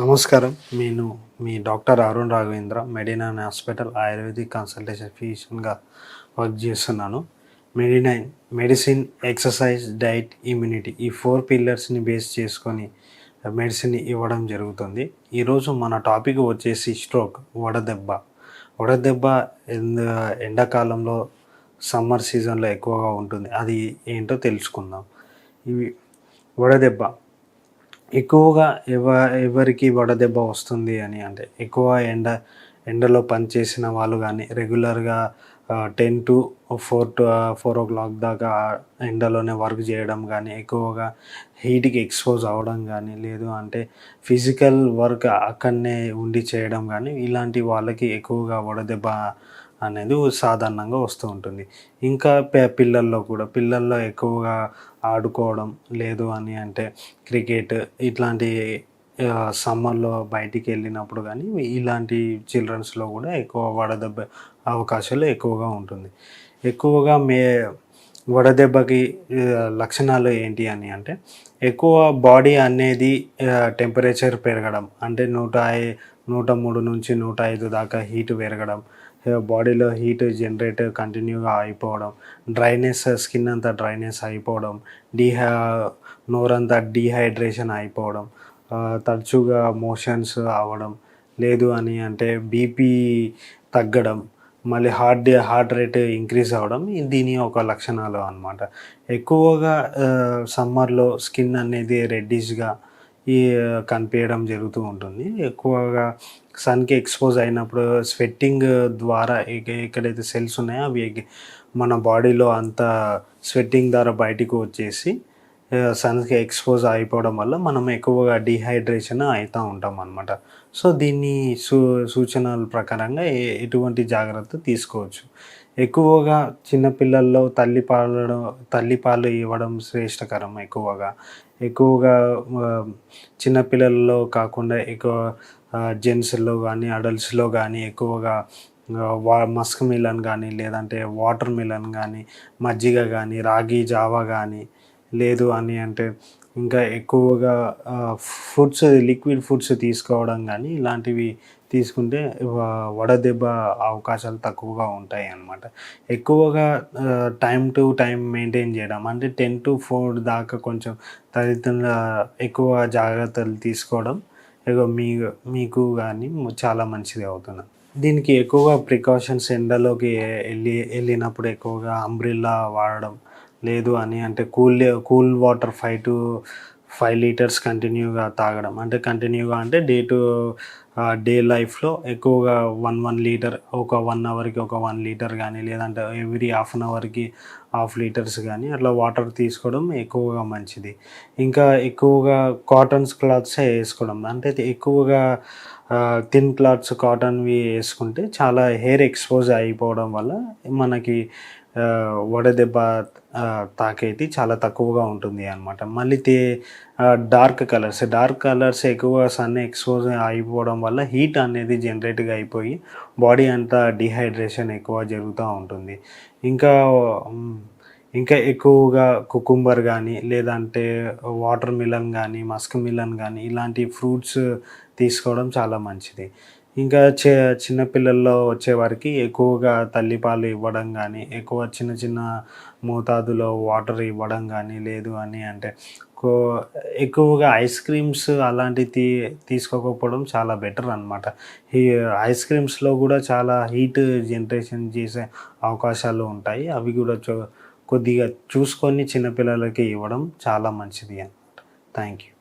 నమస్కారం. నేను మీ doctor Arun Raghavendra Medinine hospital ayurvedic consultation ఫిజిషియన్గా work చేస్తున్నాను. Medinine medicine exercise diet immunity ఈ four పిల్లర్స్ని బేస్ చేసుకొని మెడిసిన్ ఇవ్వడం జరుగుతుంది. ఈరోజు మన టాపిక్ వచ్చేసి స్ట్రోక్ వడదెబ్బ. వడదెబ్బ ఎండాకాలంలో సమ్మర్ సీజన్లో ఎక్కువగా ఉంటుంది. అది ఏంటో తెలుసుకుందాం. ఇవి వడదెబ్బ. ఎక్కువగా ఎవ ఎవరికి వడదెబ్బ వస్తుంది అని అంటే ఎక్కువ ఎండ ఎండలో పనిచేసిన వాళ్ళు కానీ రెగ్యులర్గా ten to four to four o'clock దాకా ఎండలోనే వర్క్ చేయడం కానీ ఎక్కువగా హీట్కి ఎక్స్పోజ్ అవ్వడం కానీ లేదు అంటే ఫిజికల్ వర్క్ అక్కడనే ఉండి చేయడం కానీ ఇలాంటి వాళ్ళకి ఎక్కువగా వడదెబ్బ అనేది సాధారణంగా వస్తూ ఉంటుంది. ఇంకా పే- పిల్లల్లో కూడా పిల్లల్లో ఎక్కువగా ఆడుకోవడం లేదు అని అంటే క్రికెట్ ఇట్లాంటి సమ్మర్లో బయటికి వెళ్ళినప్పుడు కానీ ఇలాంటి చిల్డ్రన్స్లో కూడా ఎక్కువ వడదెబ్బ అవకాశాలు ఎక్కువగా ఉంటుంది. ఎక్కువగా మే వడదెబ్బకి లక్షణాలు ఏంటి అని అంటే ఎక్కువ బాడీ అనేది టెంపరేచర్ పెరగడం అంటే నూట ఐ- నూట మూడు నుంచి నూట ఐదు దాకా హీట్ పెరగడం బాడీలో హీట్ జనరేట్ కంటిన్యూగా అయిపోవడం డ్రైనెస్ స్కిన్ అంతా డ్రైనెస్ అయిపోవడం డీహై నోరంతా డీహైడ్రేషన్ అయిపోవడం తరచుగా మోషన్స్ అవ్వడం లేదు అని అంటే బీపీ తగ్గడం మళ్ళీ హార్ట్ హార్ట్ రేట్ ఇంక్రీజ్ అవ్వడం దీని ఒక లక్షణాలు అనమాట ఎక్కువగా సమ్మర్లో స్కిన్ అనేది రెడ్డిష్గా ఈ కనిపించడం జరుగుతూ ఉంటుంది. ఎక్కువగా సన్కి ఎక్స్పోజ్ అయినప్పుడు స్వెట్టింగ్ ద్వారా ఎక్కడైతే సెల్స్ ఉన్నాయో అవి మన బాడీలో అంత స్వెట్టింగ్ ద్వారా బయటికి వచ్చేసి సన్కి ఎక్స్పోజ్ అయిపోవడం వల్ల మనం ఎక్కువగా డిహైడ్రేషన్ అవుతూ ఉంటాం అనమాట సో దీన్ని సూ సూచనల ప్రకారంగా ఎటువంటి జాగ్రత్త తీసుకోవచ్చు. ఎక్కువగా చిన్నపిల్లల్లో తల్లిపాలు తల్లిపాలు ఇవ్వడం శ్రేష్టకరం ఎక్కువగా. ఎక్కువగా చిన్నపిల్లల్లో కాకుండా ఎక్కువ జెంట్స్లో కానీ అడల్ట్స్లో కానీ ఎక్కువగా వా మస్క్ మిలన్ కానీ లేదంటే వాటర్ మిలన్ కానీ మజ్జిగ కానీ రాగి జావా కానీ లేదు అని అంటే ఇంకా ఎక్కువగా ఫుడ్స్ లిక్విడ్ ఫుడ్స్ తీసుకోవడం కానీ ఇలాంటివి తీసుకుంటే వడదెబ్బ అవకాశాలు తక్కువగా ఉంటాయి అన్నమాట. ఎక్కువగా టైం టు టైం మెయింటైన్ చేయడం అంటే టెన్ టు ఫోర్ దాకా కొంచెం తదితర ఎక్కువ జాగ్రత్తలు తీసుకోవడం మీ మీకు కానీ చాలా మంచిది అవుతుంది. దీనికి ఎక్కువగా ప్రికాషన్స్ ఎండలోకి వెళ్ళి వెళ్ళినప్పుడు ఎక్కువగా అంబ్రిల్లా వాడడం లేదు అని అంటే cool cool water five to five litres కంటిన్యూగా తాగడం. అంటే కంటిన్యూగా అంటే డే టు డే లైఫ్లో ఎక్కువగా వన్ వన్ లీటర్ ఒక వన్ అవర్కి ఒక వన్ లీటర్ కానీ లేదంటే ఎవ్రీ హాఫ్ అన్ అవర్కి హాఫ్ లీటర్స్ కానీ అట్లా వాటర్ తీసుకోవడం ఎక్కువగా మంచిది. ఇంకా ఎక్కువగా కాటన్స్ క్లాత్సే వేసుకోవడం. అంటే ఎక్కువగా థిన్ క్లాత్స్ కాటన్వి వేసుకుంటే చాలా హెయిర్ ఎక్స్పోజ్ అయిపోవడం వల్ల మనకి వడదెబ్బ తాకైతే చాలా తక్కువగా ఉంటుంది అనమాట మళ్ళీ the dark colours dark colours ఎక్కువ సన్ ఎక్స్పోజ్ అయిపోవడం వల్ల హీట్ అనేది జనరేట్గా అయిపోయి బాడీ అంతా డిహైడ్రేషన్ ఎక్కువ జరుగుతూ ఉంటుంది. ఇంకా ఇంకా ఎక్కువగా కుకుంబర్ కానీ లేదంటే వాటర్ మిలన్ కానీ మస్క్ మిలన్ కానీ ఇలాంటి ఫ్రూట్స్ తీసుకోవడం చాలా మంచిది. ఇంకా చే చిన్నపిల్లల్లో వచ్చేవారికి ఎక్కువగా తల్లిపాలు ఇవ్వడం కానీ ఎక్కువ చిన్న చిన్న మోతాదులో వాటర్ ఇవ్వడం కానీ లేదు అని అంటే కో- ఎక్కువగా ఐస్ క్రీమ్స్ అలాంటివి తీ తీసుకోకపోవడం చాలా బెటర్ అనమాట ఈ ఐస్ క్రీమ్స్లో కూడా చాలా హీట్ జనరేషన్ చేసే అవకాశాలు ఉంటాయి. అవి కూడా చూ కొద్దిగా చూసుకొని చిన్నపిల్లలకి ఇవ్వడం చాలా మంచిది అనమాట థ్యాంక్ యూ.